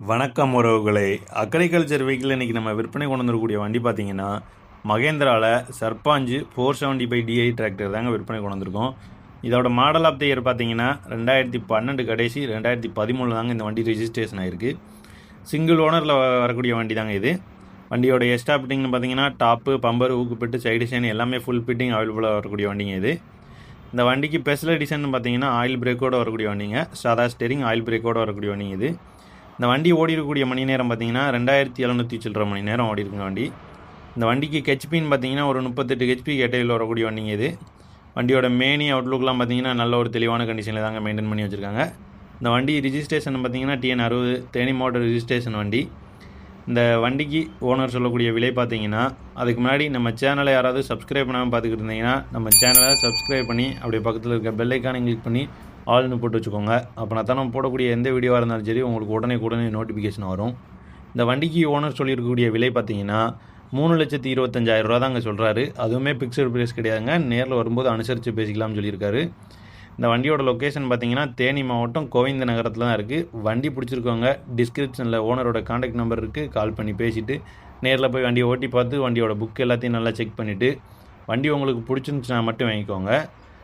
வணக்கம் உறவுகளே. Agriculture vehicle இன்றைக்கி நம்ம விற்பனை கொண்டு வந்துருக்கூடிய வண்டி பார்த்தீங்கன்னா மகேந்திராவில் Sarpanch four seventy five DI tractor தாங்க விற்பனை கொண்டு வந்திருக்கோம். இதோட மாடல் ஆஃப் த இயர் பார்த்தீங்கன்னா ரெண்டாயிரத்தி பன்னெண்டு கடைசி ரெண்டாயிரத்தி பதிமூணு தாங்க இந்த வண்டி ரெஜிஸ்ட்ரேஷன் ஆகிருக்கு சிங்கிள் ஓனரில் வரக்கூடிய வண்டி தாங்க இது. வண்டியோட எக்ஸ்ட்ரா ஃபிட்டிங்னு பார்த்தீங்கன்னா டாப்பு பம்பர் ஊக்குப்பிட்டு சைடு டிசைன் எல்லாமே ஃபுல் ஃபிட்டிங் அவைலபிளாக வரக்கூடிய வண்டிங்க இது. இந்த வண்டிக்கு ஸ்பெஷல் எடிஷன் பார்த்தீங்கன்னா ஆயில் பிரேக்கோடு வரக்கூடிய வண்டிங்க. சாதா ஸ்டேரிங் ஆயில் பிரேக்கோடு வரக்கூடிய வண்டிங்க இது. இந்த வண்டி ஓடி மணி நேரம் பார்த்தீங்கன்னா ரெண்டாயிரத்தி எழுநூற்றி சில்லற மணி நேரம் ஓடி இருக்குங்க வண்டி. இந்த வண்டிக்கு ஹெச்பின்னு பார்த்தீங்கன்னா ஒரு முப்பத்தெட்டு ஹெச்பி கேட்டையில் வரக்கூடிய வண்டிங்க இது. வண்டியோட மேனி அவுட்லுக்லாம் பார்த்தீங்கன்னா நல்ல ஒரு தெளிவான கண்டிஷனில் தாங்க மெயின்டைன் பண்ணி வச்சுருக்காங்க. இந்த வண்டி ரிஜிஸ்ட்ரேஷன் பார்த்தீங்கன்னா டிஎன் அறுபது தேனி மோட்டர் ரிஜிஸ்ட்ரேஷன் வண்டி. இந்த வண்டிக்கு ஓனர் சொல்லக்கூடிய விலை பார்த்தீங்கன்னா அதுக்கு முன்னாடி நம்ம சேனலை யாராவது சப்ஸ்கிரைப் பண்ணாமல் பார்த்துக்கிட்டு இருந்தீங்கன்னா நம்ம சேனலை சப்ஸ்கிரைப் பண்ணி அப்படியே பக்கத்தில் இருக்க பெல்லைக்கானை கிளிக் பண்ணி ஆல்னு போட்டு வச்சுக்கோங்க. அப்போ தான் நம்ம போடக்கூடிய எந்த வீடியோவாக இருந்தாலும் சரி உங்களுக்கு உடனே உடனே நோட்டிஃபிகேஷன் வரும். இந்த வண்டிக்கு ஓனர் சொல்லியிருக்கக்கூடிய விலை பார்த்தீங்கன்னா மூணு லட்சத்தி இருபத்தஞ்சாயிரம் ரூபா தாங்க சொல்கிறாரு அதுவுமே பிக்சட் ப்ரைஸ் கிடையாதுங்க. நேரில் வரும்போது அனுசரித்து பேசிக்கலாம்னு சொல்லியிருக்காரு. இந்த வண்டியோட லொக்கேஷன் பார்த்தீங்கன்னா தேனி மாவட்டம் கோவிந்த நகரத்தில் தான் இருக்குது வண்டி பிடிச்சிருக்கவங்க டிஸ்கிரிப்ஷனில் ஓனரோட காண்டாக்ட் நம்பர் இருக்குது கால் பண்ணி பேசிவிட்டு நேரில் போய் வண்டியை ஓட்டி பார்த்து வண்டியோட புக் எல்லாத்தையும் நல்லா செக் பண்ணிவிட்டு வண்டி உங்களுக்கு பிடிச்சிருந்துச்சுன்னா மட்டும் வாங்கிக்கோங்க.